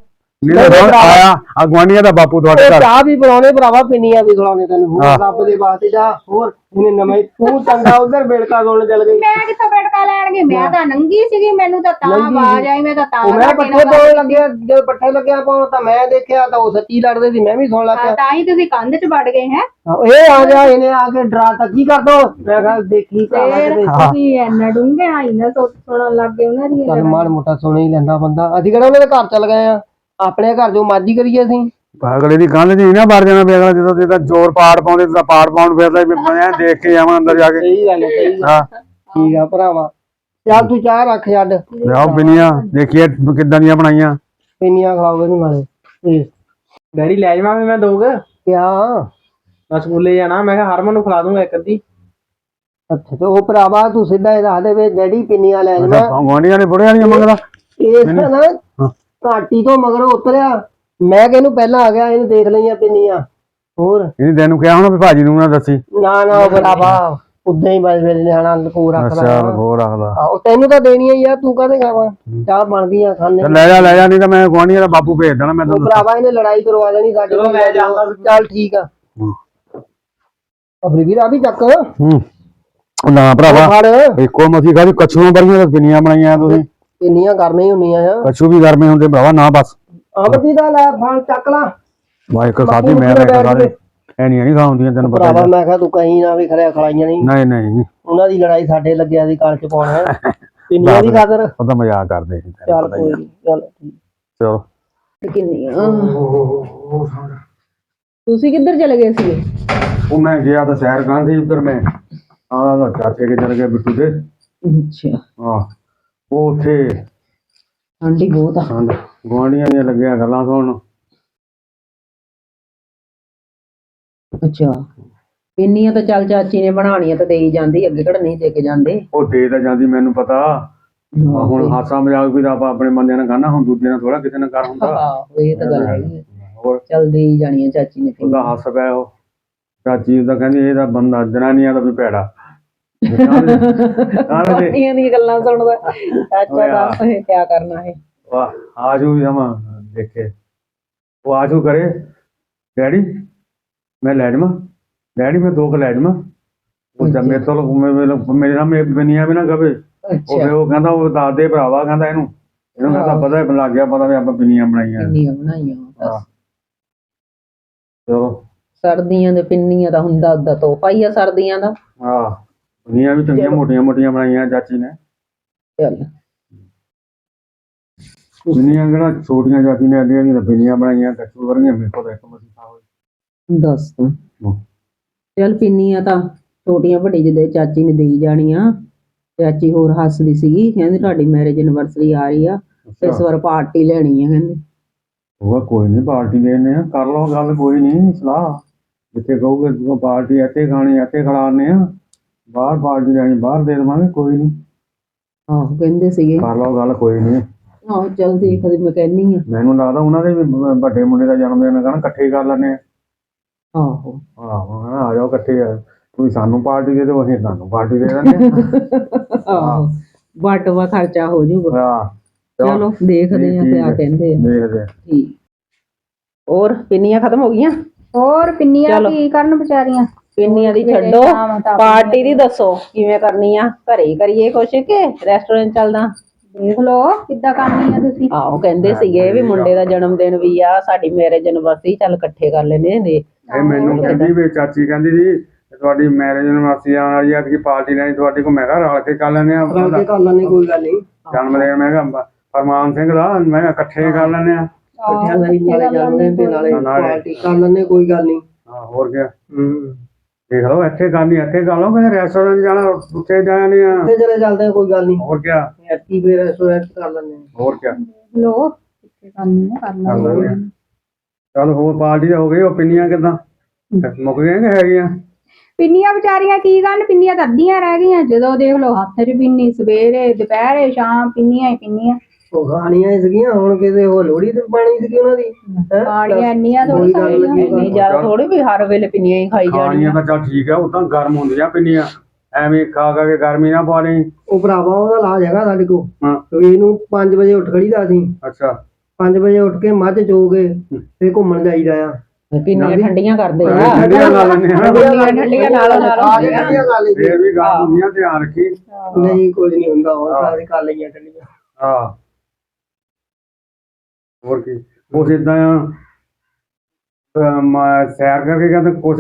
ਨਹੀਂ ਤਾਂ ਆਇਆ ਆ ਗਵਾਂਡੀਆਂ ਦਾ ਬਾਪੂ ਤੁਹਾਡੇ ਉਹ ਘਰ। ਚਾਹ ਵੀ ਬਣਾਉਣੇ ਭਰਾਵਾ ਪਿੰਨੀਆਂ ਵੀ ਖਿਲਾਉਣੇ ਤੈਨੂੰ। ਹੋਰ ਹਾਂ। ਰੱਬ ਦੇ ਵਾਸਤੇ ਜਾ ਹੋਰ ਇਹਨੇ ਨਵੇਂ ਤੂੰ ਚੰਗਾ ਉਧਰ ਬਿਲਕਾ ਗਾਉਣ ਚੱਲ ਗਈ। ਮੈਂ ਕਿੱਥੋਂ ਬੈਠਕਾ ਲੈਣਗੇ? ਮੈਂ ਤਾਂ ਨੰਗੀ ਸੀਗੀ ਮੈਨੂੰ ਤਾਂ ਤਾਂ ਨੰਗੀ ਆਵਾਜ਼ ਸੀ। ਆਈ ਮੈਂ ਤਾਂ ਤਾਂ ਉਹ ਮੈਂ ਤੁਹਾਡੇ ਪੱਠੇ ਨਾਲ ਪਾਉਣ ਲੱਗਿਆ ਜਦ ਪੱਠੇ ਲੱਗਿਆ ਪਾਉਣ ਤਾਂ ਮੈਂ ਦੇਖਿਆ ਤਾਂ ਉਹ ਸੱਚੀ ਲੜਦੇ ਸੀ ਮੈਂ ਵੀ ਸੁਣ ਹਾਂ, ਲੱਗਿਆ ਤਾਂ ਹੀ ਤੁਸੀਂ ਕੰਧ 'ਚ ਵੜ ਗਏ ਹੈ? ਇਹ ਆ ਗਿਆ ਇਹਨੇ ਆ ਕੇ ਡਰਾ ਤਾ ਕੀ ਕਰ ਦੋ? ਮੈਂ ਕਿਹਾ ਦੇਖੀ ਭਰਾਵਾ ਫੇਰ ਕਿਤੇ। ਤੁਸੀਂ ਐਨਾ ਡੂੰਘੇ ਆਈ ਨਾ ਸੋਚ ਸੁਣਨ ਲੱਗ ਗਏ ਉਹਨਾਂ ਦੀ ਚੱਲ ਮਾੜ ਮੋਟਾ ਸੁਣ ਹੀ ਲੈਂਦਾ ਬੰਦਾ। ਅਸੀਂ ਕਿਹੜਾ ਉਹਨਾਂ ਦੇ ਘਰ ਚੱਲ ਗਏ ਆ? ਆਪਣੇ ਘਰ ਜੋ ਮਰਜ਼ੀ ਕਰੀਏ ਅਸੀਂ। ਅਗਲੇ ਦੀ 'ਚ ਨਹੀਂ ਨਾ ਵੜ ਜਾਣਾ ਅਗਲਾ ਜਦੋਂ ਜਿਹਦਾ ਜ਼ੋਰ ਪਾੜ ਪਾਉਂਦੇ ਤਾਂ ਪਾੜ ਪਾਉਣ ਫਿਰਦਾ ਵੀ ਮੈਂ ਦੇਖ ਕੇ ਜਾਵਾਂ ਅੰਦਰ ਜਾ ਕੇ। ਸਹੀ ਗੱਲ ਹੈ ਸਹੀ ਗੱਲ ਹਾਂ। ਠੀਕ ਆ ਭਰਾਵਾ। ਚੱਲ ਤੂੰ ਚਾਹ ਰੱਖ ਛੱਡ। ਲਿਆਓ ਬਿਨੀਆਂ ਦੇਖੀਏ ਕਿੱਦਾਂ ਦੀਆਂ ਬਣਾਈਆਂ। ਪਿੰਨੀਆਂ ਖਾਓਗੇ ਨੂੰ ਨਾਲੇ। ਇਹ ਡੈਡੀ ਲੈ ਜਾਵਾਂ ਮੈਂ ਦੋਗ ਕਿਆ? ਮੈਂ ਸਕੂਲੇ ਜਾਣਾ ਮੈਂ ਕਿਹਾ ਹਰਮਨ ਨੂੰ ਖਿਲਾ ਦੂੰਗਾ ਇੱਕ ਅੱਧੀ। ਅੱਛਾ ਤੇ ਉਹ ਭਰਾਵਾ ਤੂੰ ਸਿੱਧਾ ਇਹ ਦੱਸ ਦੇ ਵੀ ਡੈਡੀ ਪਿੰਨੀਆਂ ਲੈ ਜਾਣਾ। ਗਵਾਂਡੀਆਂ ਨੇ ਬੁੜਿਆਂ ਦੀਆਂ ਮੰਗਦਾ। ਇਸ ਨਾ ਘਾਟੀ ਤੋਂ ਮਗਰ ਉਤਰਿਆ। ਮੈਂ ਕਿ ਇਹਨੂੰ ਪਹਿਲਾਂ ਆ ਗਿਆ ਇਹਨੂੰ ਦੇਖ ਲਈਆਂ ਪਿੰਨੀਆਂ ਹੋਰ? ਇਹਨੇ ਤੈਨੂੰ ਕਿਹਾ ਹੋਣਾ ਵੀ ਭਾਜੀ ਨੂੰ ਨਾ ਦੱਸੀ। ਨਾ ਨਾ ਉਹ ਭਰਾਵਾ ਉਦਾਂ ਹੀ ਬਸ ਮੇਰੇ ਨਿਆਣਾ ਲਕੋ ਰੱਖਦਾ ਅੱਛਾ ਹੋਰ ਰੱਖਦਾ ਆਹੋ ਤੈਨੂੰ ਤਾਂ ਦੇਣੀ ਹੀ ਆ ਤੂੰ ਕਾਹਦੇ ਖਾਵਾਂ? ਚਾਹ ਬਣਦੀ ਆ ਖਾਣੇ ਚੱਲ ਲੈ ਜਾ ਲੈ ਜਾ ਨਹੀਂ ਤਾਂ ਮੈਂ ਗਵਾਂਡੀਆਂ ਦਾ ਬਾਪੂ ਭੇਜ ਦੇਣਾ ਮੈਂ ਤੈਨੂੰ ਭਰਾਵਾ ਇਹਨੇ ਲੜਾਈ ਕਰਵਾ ਦੇਣੀ ਸਾਡੇ ਚਲੋ ਮੈਂ ਜਾਂਦਾ ਚੱਲ ਠੀਕ ਆ। ਅਬਰੀ ਵੀਰ ਆ ਵੀ ਚੱਕ। ਹੂੰ। ਉਹ ਨਾ ਭਰਾਵਾ ਇੱਕੋ ਮਸੀ ਖਾਲੀ ਕਛੂਆਂ ਵਰਗੀਆਂ ਤਾਂ ਪਿੰਨੀਆਂ ਬਣਾਈਆਂ ਤੁਸੀਂ? ਕਰਨੇ ਹੀ ਹੁੰਦੀਆਂ ਆ। ਕਛੂ ਵੀ ਗਰਮੇ ਹੁੰਦੇ ਭਰਾਵਾ ਨਾ ਬਸ। ਅਬਦੀ ਦਾ ਲੈ ਫੜ ਚੱਕ ਲਾ। ਵਾ ਇੱਕ ਖਾਦੀ ਮੈਂ ਤਾਂ ਇੱਕ ਖਾਦੀ ਐ ਨਹੀਂ ਨਹੀਂ ਖਾਉਂਦੀਆਂ ਤੈਨੂੰ ਪਤਾ ਭਰਾਵਾ ਹੀ ਮੈਂ ਕਿਹਾ ਤੂੰ ਕਹੀਂ ਨਾ ਵੀ ਖੜਿਆ ਖਲਾਈਆਂ ਨਹੀਂ। ਨਹੀਂ ਨਹੀਂ। ਉਹਨਾਂ ਦੀ ਲੜਾਈ ਸਾਡੇ ਲੱਗਿਆ ਦੀ ਕਾਲ ਚ ਪਾਉਣਾ। ਪਿੰਨੀਆਂ ਦੀ ਖਾਤਰ। ਉਹ ਤਾਂ ਮਜ਼ਾਕ ਕਰਦੇ ਸੀ ਚੱਲ ਹੀ ਕੋਈ ਚੱਲ ਚਲੋ। ਕਿੰਨੀਆਂ ਤੁਸੀਂ ਕਿੱਧਰ ਚਲੇ ਗਏ ਸੀਗੇ? ਉਹ ਮੈਂ ਗਿਆ ਤਾਂ ਸੈਰ ਕਾਂ ਸੀ ਉੱਧਰ ਮੈਂ। ਆਹ ਦਾ ਚਾਚੇ ਕੇ ਚਲ ਗਿਆ ਬਿੱਟੂ ਦੇ। ਅੱਛਾ। ਹਾਂ। ਉਹ ਉੱਥੇ ਆਂਟੀ ਬਹੁਤ ਆ। ਹਾਂ ਗਵਾਂਡੀਆਂ ਦੀਆਂ ਲੱਗਿਆ ਗੱਲਾਂ ਸੁਣਨ। ਅੱਛਾ। ਪਿੰਨੀਆਂ ਤਾਂ ਚੱਲ ਚਾਚੀ ਨੇ ਬਣਾਉਣੀਆਂ ਤਾਂ ਦੇਈ ਜਾਂਦੀ ਅੱਗੇ ਕਿਹੜਾ ਨਹੀਂ ਦੇ ਕੇ ਜਾਂਦੇ। ਉਹ ਦੇ ਤਾਂ ਜਾਂਦੀ ਮੈਨੂੰ ਪਤਾ। ਆਹ ਹੁਣ ਹਾਸਾ ਮਜ਼ਾਕ ਵੀ ਤਾਂ ਆਪਾਂ ਆਪਣੇ ਬੰਦਿਆਂ ਨਾਲ ਕਰਨਾ ਹੁਣ ਦੂਜੇ ਨਾਲ ਥੋੜਾ ਕਿਸੇ ਨਾਲ ਕਰ ਹੁੰਦਾ। ਆਹੋ ਇਹ ਤਾਂ ਗੱਲ ਹੈਗੀ ਆ। ਹੋਰ? ਚੱਲ ਦੇਈ ਜਾਣੀਆਂ ਚਾਚੀ ਨੇ ਉਹਦਾ ਹੱਸ ਪਿਆ ਉਹ। ਚਾਚੀ ਤਾਂ ਕਹਿੰਦੀ ਇਹ ਤਾਂ ਬੰਦਾ ਜਨਾਨੀਆਂ ਦਾ ਵੀ ਭੈੜਾ। ਦੇ ਪਾਣੀਆਂ ਦੀਆਂ ਗੱਲਾਂ ਸੁਣਦਾ। ਚਾਚਾ ਦੱਸ ਇਹ ਕੀ ਕਰਨਾ ਹੈ ਵਾਹ ਆਜੂ ਹਮਾ ਦੇਖੇ। ਉਹ ਆਜੂ ਕਰੇ ਡੈਡੀ ਮੈਂ ਲੈ ਜਾਵਾਂ। ਡੈਡੀ ਮੈਂ ਦੋ ਕੁ ਲੈ ਜਾਵਾਂ। ਉਹ ਜਦ ਮੇਰੇ ਤੋਂ ਮੇਰੇ ਮੇਰੇ ਸਾਹਮਣੇ ਬਨੀਆਂ ਵੀ ਨਾ ਕਵੇ। ਉਹ ਫਿਰ ਉਹ ਕਹਿੰਦਾ ਉਹ ਦੱਸ ਦੇ ਭਰਾਵਾ ਕਹਿੰਦਾ ਇਹਨੂੰ। ਇਹਨੂੰ ਕਹਿੰਦਾ ਪਤਾ ਹੈ ਲੱਗ ਗਿਆ ਪਤਾ ਵੀ ਆਪਾਂ ਪਿੰਨੀਆਂ ਬਣਾਈਆਂ। ਪਿੰਨੀਆਂ ਬਣਾਈਆਂ। ਚਲੋ। ਸਰਦੀਆਂ ਦੇ ਪਿੰਨੀਆਂ ਦਾ ਹੁੰਦਾ ਉਦਾ ਤੋਹਫਾ ਹੀ ਆ ਸਰਦੀਆਂ ਦਾ। ਹਾਂ ਪਿੰਨੀਆਂ ਵੀ ਚੰਗੀਆਂ ਮੋਟੀਆਂ ਮੋਟੀਆਂ ਬਣਾਈਆਂ ਚਾਚੀ ਨੇ। ਚੱਲ। ਕਿਹੜਾ ਛੋਟੀਆਂ ਚਾਚੀ ਨੇ ਅੱਡੀਆਂ ਦੀਆਂ ਪਿੰਨੀਆਂ ਬਣਾਈਆਂ ਕੱਚੂ ਵਰਗੀਆਂ ਮੇਰੇ ਕੋਲ ਇੱਕ ਮਸੀ ਹੋਈ। ਦੱਸ ਤੂੰ। ਚੱਲ ਪਿੰਨੀਆਂ ਤਾਂ ਛੋਟੀਆਂ ਵੱਡੀ ਜਿਹਦੇ ਚਾਚੀ ਨੇ ਦੇਈ ਜਾਣੀਆਂ। ਚਾਚੀ ਹੋਰ ਹੱਸਦੀ ਸੀਗੀ ਕਹਿੰਦੀ ਤੁਹਾਡੀ ਮੈਰਿਜ ਐਨਵਰਸਰੀ ਆ ਰਹੀ ਆ ਇਸ ਵਾਰ ਪਾਰਟੀ ਲੈਣੀ ਆ ਕਹਿੰਦੇ। ਉਹ ਕੋਈ ਨਹੀਂ ਪਾਰਟੀ ਦੇਣੇ ਆ ਕਰ ਲਓ ਗੱਲ ਕੋਈ ਨਹੀਂ ਸਲਾਹ। ਜਿੱਥੇ ਕਹੋਗੇ ਜਦੋਂ ਪਾਰਟੀ ਇੱਥੇ ਖਾਣੀ ਇੱਥੇ ਖਿਲਾਣੇ ਆ। ਬਾਹਰ ਪਾਰਟੀ ਲੈਣੀ ਬਾਹਰ ਦੇ ਦੇਵਾਂਗੇ ਕੋਈ ਨਹੀਂ। ਆਹੋ ਕਹਿੰਦੇ ਸੀਗੇ। ਕਰ ਲਓ ਗੱਲ ਕੋਈ ਨਹੀਂ। ਆਹੋ ਚੱਲ ਦੇਖਦੇ ਮੈਂ ਕਹਿੰਨੀ ਆ। ਮੈਨੂੰ ਲੱਗਦਾ ਉਹਨਾਂ ਦੇ ਵੀ ਵੱਡੇ ਮੁੰਡੇ ਦਾ ਜਨਮ ਦਿਨ ਕਹਿਣਾ ਇਕੱਠੇ ਹੀ ਕਰ ਲੈਣੇ ਆ। ਆਹੋ। ਆਹੋ ਹਨਾ, ਆ ਜਾਓ ਇਕੱਠੇ ਆ। ਤੁਸੀਂ ਸਾਨੂੰ ਪਾਰਟੀ ਦੇ ਦਿਓ ਅਸੀਂ ਤੁਹਾਨੂੰ ਪਾਰਟੀ ਦੇ ਦਿੰਦੇ ਆਹੋ ਬਾਟਵਾ ਖਰਚਾ ਹੋ ਜਾਊਗਾ। ਆ ਚਲੋ ਦੇਖਦੇ ਆ ਠੀਕ ਕਿਆ ਹੈ। ਕਹਿੰਦੇ ਆ। ਦੇਖਦੇ ਆ। ਠੀਕ। ਹੋਰ ਪਿੰਨੀਆਂ ਖਤਮ ਹੋ ਗਈਆਂ? ਹੋਰ ਪਿੰਨੀਆਂ ਚਲੋ। ਕੀ ਕਰਨ ਵਿਚਾਰੀਆਂ? ਪਿੰਨੀਆਂ ਦੀ ਛੱਡੋ ਪਾਰਟੀ ਦੀ ਦੱਸੋ ਕਿਵੇਂ ਕਰਨੀ ਆ? ਘਰੇ ਹੀ ਕਰੀਏ ਕੁਛ ਕਿ ਰੈਸਟੋਰੈਂਟ ਚੱਲਦਾ? ਦੇਖ ਲਓ ਕਿੱਦਾਂ ਕਰਨੀ ਆ ਤੁਸੀਂ। ਆਹੋ ਕਹਿੰਦੇ ਸੀਗੇ ਵੀ ਮੁੰਡੇ ਦਾ ਜਨਮ ਦਿਨ ਵੀ ਆ ਸਾਡੀ ਮੈਰਿਜ ਐਨਵਰਸਰੀ ਚੱਲ ਇਕੱਠੇ ਕਰ ਲੈਨੇ ਨੇ ਇਹ ਮੈਨੂੰ ਕਹਿੰਦੀ ਵੀ ਚਾਚੀ ਕਹਿੰਦੀ ਸੀ ਕਿ ਤੁਹਾਡੀ ਮੈਰਿਜ ਐਨਵਰਸਰੀ ਆਉਣ ਵਾਲੀ ਆ ਕਿ ਪਾਰਟੀ ਲੈਣੀ ਤੁਹਾਡੀ ਕੋ ਮੈਂ ਕਿਹਾ ਰਲ ਕੇ ਕਰ ਲੈਂਦੇ ਆ। ਰਲ ਕੇ ਕਰ ਲੈਣੇ ਕੋਈ ਗੱਲ ਨਹੀਂ। ਜਨਮ ਦਿਨ ਮੈਂ ਕਿਹਾ ਫਰਮਾਨ ਸਿੰਘ ਦਾ ਮੈਂ ਕਿਹਾ ਇਕੱਠੇ ਕਰ ਲੈਂਦੇ ਆ। ਇਕੱਠਿਆਂ ਦਾ ਹੀ ਨਾਲੇ ਜਾਂਦੇ ਤੇ ਨਾਲੇ ਨਾਲੇ। ਪਾਰਟੀ ਕਰ ਲੈਣੇ ਕੋਈ ਗੱਲ ਨਹੀਂ। ਹਾਂ ਹੋਰ ਕੀ ਹੂੰ। ਦੇਖ ਲਓ ਇੱਥੇ ਕਰਨੀ ਇੱਥੇ ਕਰ ਲਓ ਕਿਸੇ ਰੈਸਟੋਰੈਂਟ ਜਾਣਾ ਉੱਥੇ ਜਾਣੇ ਆ। ਤੇ ਚਲੇ ਚੱਲਦੇ ਆ, ਕੋਈ ਗੱਲ ਨਹੀਂ। ਹੋਰ ਕੀ ਐਤੀ ਵੀ ਰੈਸਟੋਰੈਂਟ ਕਰ ਲੈਣੇ ਹੋਰ ਕੀ ਲਓ ਕਿੱਥੇ ਕਰਨੀ ਆ ਕਰ ਕਰ ਲਾਂਗੇ। ਲੈਂਦੇ ਆ। ਚੱਲ ਹੋਰ ਪਾਰਟੀ ਹੋ ਗਈ ਉਹ ਪਿੰਨੀਆਂ ਕਿਦਾਂ? ਮੁੱਕ ਗਈਆਂ ਕਿ ਹੈਗੀਆਂ? ਪਿੰਨੀਆਂ ਵਿਚਾਰੀਆਂ ਕੀ ਗੱਲ ਪਿੰਨੀਆਂ ਤਾਂ ਅੱਧੀਆਂ ਰਹਿ ਗਈਆਂ ਜਦੋਂ ਦੇਖ ਲਓ ਹੱਥ 'ਚ ਪਿੰਨੀ ਸਵੇਰੇ ਦੁਪਹਿਰੇ ਸ਼ਾਮ ਪਿੰਨੀਆਂ ਹੀ ਪਿੰਨੀਆਂ। ਉਹ ਖਾਣੀਆਂ ਹੀ ਸੀਗੀਆਂ ਹੁਣ ਕਿਤੇ ਉਹ ਲੋੜੀ ਤੇ ਪਾਣੀ ਸੀਗੀ ਉਹਨਾਂ ਦੀ ਹੈਂ? ਪਾਣੀਆਂ ਇੰਨੀਆਂ ਥੋੜੀ ਗੱਲ। ਨਹੀਂ ਜ਼ਿਆਦਾ ਥੋੜੀ ਵੀ ਹਰ ਵੇਲੇ ਪਿੰਨੀਆਂ ਹੀ ਖਾਈ ਖਾਣੀਆਂ ਜਾਣੀਆਂ ਤਾਂ ਚੱਲ ਠੀਕ ਆ ਉਹ ਤਾਂ ਗਰਮ ਹੁੰਦੀਆਂ ਪਿੰਨੀਆਂ ਐਵੇਂ ਖਾ ਖਾ ਕੇ ਗਰਮੀ ਨਾ ਪਾ ਲਈ। ਉਹ ਭਰਾਵਾ ਉਹਦਾ ਇਲਾਜ ਹੈਗਾ ਸਾਡੇ ਕੋਲ। ਹਾਂ। ਸਵੇਰ ਨੂੰ 5 ਵਜੇ ਉੱਠ ਖੜੀਦਾ ਅਸੀਂ ਅੱਛਾ। 5 ਵਜੇ ਉੱਠ ਕੇ ਮੱਝ ਚੋ ਕੇ ਤੇ ਘੁੰਮਣ ਜਾਈਦਾ ਆ। ਪਿੰਨੀਆਂ ਠੰਡੀਆਂ ਕਰਦੇ ਆ। ਠੰਡੀਆਂ ਲਾ ਲੈਂਦੇ ਹਾਂ ਠੰਡੀਆਂ ਠੰਡੀਆਂ ਨਾਲੋਂ ਨਾਲ ਆ। ਕੇ ਠੰਡੀਆਂ ਖਾ ਲਈ ਫੇਰ ਵੀ ਗੱਲ ਹੁੰਦੀਆਂ ਧਿਆਨ ਰੱਖੀ। ਨਹੀਂ ਕੁਝ ਨਹੀਂ ਹੁੰਦਾ ਹੁਣ ਖਾ ਲਈਆਂ ਠੰਡੀਆਂ। ਹਾਂ। ਹੋਰ ਕੀ? ਕੁਛ ਇਦਾਂ ਆ ਮੈਂ ਸੈਰ ਕਰਕੇ ਕਹਿੰਦਾ ਕੁਛ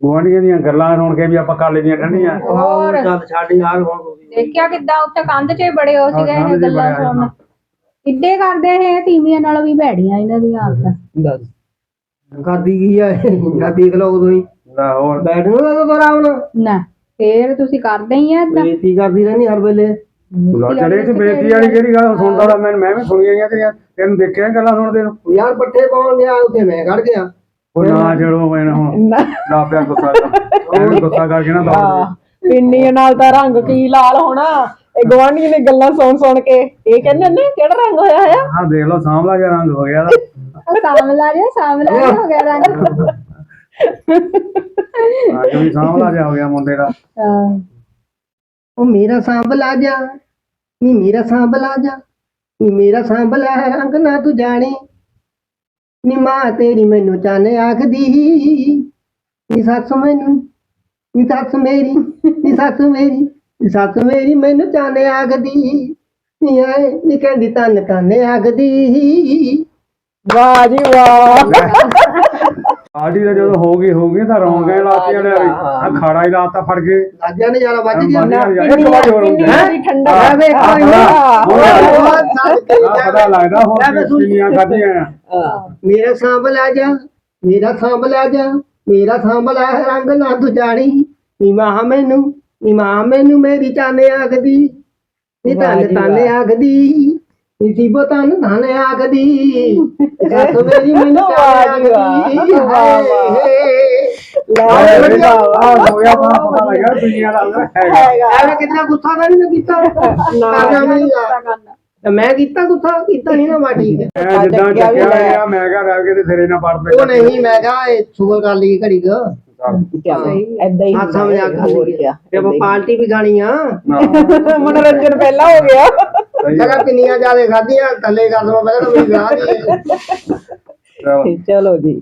ਗੁਆਂਢੀਆਂ ਦੀਆਂ ਗੱਲਾਂ ਸੁਣ ਕੇ ਵੀ ਆਪਾਂ ਕਰ ਲਈਆਂ ਠੰਡੀਆਂ। ਹੋਰ। ਚੱਲ ਛੱਡ ਯਾਰ ਹੁਣ। ਦੇਖਿਆ ਕਿੱਦਾਂ? ਉੱਤੇ ਕੰਧ 'ਚ ਹੀ ਬੜੇ ਹੋ ਸੀਗੇ ਇਹ ਗੱਲਾਂ ਸੁਣਨ। ਕਿੱਡੇ ਕਰਦੇ ਇਹ? ਤੀਵੀਆਂ ਨਾਲੋਂ ਵੀ ਭੈੜੀਆਂ ਇਹਨਾਂ ਦੀਆਂ ਆਦਤਾਂ। ਕਰਦੀ ਕੀ ਆ ਇਹ? ਦੇਖ ਲਓ ਉਦੋਂ ਹੀ। ਲੈ ਹੋਰ। ਬੈਠ ਨੂੰ ਤਾਂ ਨਾ ਫੇਰ ਤੁਸੀਂ ਕਰਦੇ ਹੀ ਆ ਏਦਾਂ। ਬੇਇੱਜ਼ਤੀ ਕਰਦੀ ਰਹਿੰਦੀ ਹਰ ਵੇਲੇ। ਲਾ ਚਲੇ ਤੇ ਬੇਇੱਜ਼ਤੀ ਵਾਲੀ ਕਿਹੜੀ ਗੱਲ? ਸੁਣਦਾ ਤਾਂ ਮੈਂ ਮੈਂ ਵੀ ਸੁਣੀਆਂ ਆਈਆਂ ਤੇ ਯਾਰ ਤੈਨੂੰ ਦੇਖਿਆ ਗੱਲਾਂ ਸੁਣਦੇ ਨੂੰ। ਯਾਰ ਪੱਠੇ ਪਾਉਣ ਗਿਆ ਉੱਥੇ ਮੈਂ ਖੜ ਗਿਆ। ਉਹ ਨਾ ਚਲੋ ਮੈਂ ਹੁਣ। ਨਾ। ਪਿਆ ਗੁੱਸਾ ਕਰ। ਐਵੇਂ ਗੁੱਸਾ ਕਰਕੇ ਨਾ ਦੌੜ ਪਿੰਨੀਆਂ ਨਾਲ ਤਾਂ ਰੰਗ ਕੀ ਲਾਲ ਹੋਣਾ? ਇਹ ਗਵਾਂਢੀ ਨੇ ਗੱਲਾਂ ਸੁਣ ਸੁਣ ਕੇ। ਇਹ ਕਹਿੰਦੇ ਨੇ ਕਿਹੜਾ ਰੰਗ ਹੋਇਆ ਹੈ ਹਾਂ ਦੇਖ ਲਓ ਸਾਂਵਲਾ ਜਿਹਾ ਰੰਗ ਹੋ ਗਿਆ ਉਹ ਸਾਂਵਲਾ ਜਿਹਾ ਸਾਂਵਲਾ ਜਿਹਾ ਹੋ ਗਿਆ ਰੰਗ। ਰੰਗ ਵੀ ਸਾਂਵਲਾ ਜਿਹਾ ਹੋ ਗਿਆ ਮੁੰਡੇ ਦਾ। ਹਾਂ। ਉਹ ਮੇਰਾ ਸਾਂਭਲ ਆ ਜਾ। ਨੀ ਮੇਰਾ ਸਾਂਭਲ ਆ ਜਾ। ਨੀ ਮੇਰਾ ਸਾਂਭਲ ਹੈ ਰੰਗ ਨਾ ਤੂੰ ਜਾਣੇ। ਨੀ ਮਾਂ ਤੇਰੀ ਮੈਨੂੰ ਚਾਨੇ ਆਖਦੀ। ਨੀ ਸੱਸ ਮੈਨੂੰ ਨੀ ਸੱਸ ਮੇਰੀ ਨੀ ਸੱਸ ਮੇਰੀ ਨੀ ਸੱਸ ਮੇਰੀ ਮੈਨੂੰ ਚਾਨੇ ਆਖਦੀ। ਨੀ ਆਏ ਨੀ ਕਹਿੰਦੀ ਤਨ ਤਾਨੇ ਆਖਦੀ। ਵਾਹ ਜੀ ਵਾਹ। ਆਡੀ ਦਾ ਜਦੋਂ ਹੋ ਗਈ ਹੋ ਗਈ ਤਾਂ ਰੌਣਕਾਂ ਹੀ ਲਾਤੀਆਂ ਨੇ ਆ ਖਾੜਾ ਹੀ ਲਾਤਾ ਫੜ ਕੇ। ਲੱਗਿਆ ਵੱਜ ਗਿਆ। ਵੱਜ ਗਿਆ। ਇੱਕ ਵਾਰੀ ਹੋਰ ਦੀ ਠੰਡਾ। ਮੈਂ ਵੇਖੋ ਆ ਪਤਾ ਲੱਗਦਾ ਹੁਣ ਕਿੰਨੀਆਂ ਖਾਧੀਆਂ ਆ। ਮੇਰਾ ਸਾਂਭਲ ਆ ਜਾ ਮੇਰਾ ਸਾਂਭਲ ਆ ਜਾ ਮੇਰਾ ਸਾਂਭਲ ਆ ਰੰਗ ਨਾ ਤੂੰ ਜਾਣੀ ਨੀ ਮਾਂ ਮੈਨੂੰ ਨੀ ਮਾਂ ਮੈਨੂੰ ਮੇਰੀ ਚਾਨੇ ਆਖਦੀ ਨੀ ਤਨ ਤਾਨੇ ਆਖਦੀ। ਆ। ਹੋ ਤਾਂ ਤਾਂ ਮੈਂ ਕੀਤਾ ਗੁੱਸਾ ਕੀਤਾ ਨਹੀਂ ਨਾ ਮਾ ਠੀਕ। ਹੈ ਐ ਜਿੱਦਾਂ ਚੱਕਿਆ ਹੋਇਆ ਮੈਂ ਕਿਹਾ ਰਹਿ ਕੇ ਤੇ ਸਿਰੇ ਨਾ ਪੜ ਉਹ ਨਹੀਂ ਮੈਂ ਕਿਹਾ ਇਹ ਸ਼ੁਗਰ ਕਰ ਲਈ ਘੜੀ ਕੁ। ਹੋਰ ਲਈ ਕਿਆ। ਤੇ ਆਪਾਂ ਪਾਰਟੀ ਵੀ ਗਾਣੀ ਆ। ਮਨੋਰੰਜਨ ਪਹਿਲਾਂ ਹੋ ਗਿਆ। ਜਗਾ ਪਿੰਨੀਆਂ ਜਿਆਦੇ ਖਾਧੀਆਂ ਥੱਲੇ ਕਰ ਦਵਾਂ ਪਹਿਲਾਂ ਤਾਂ ਮੇਰੀ ਵਿਆਹ ਦੀ ਚਲੋ ਜੀ।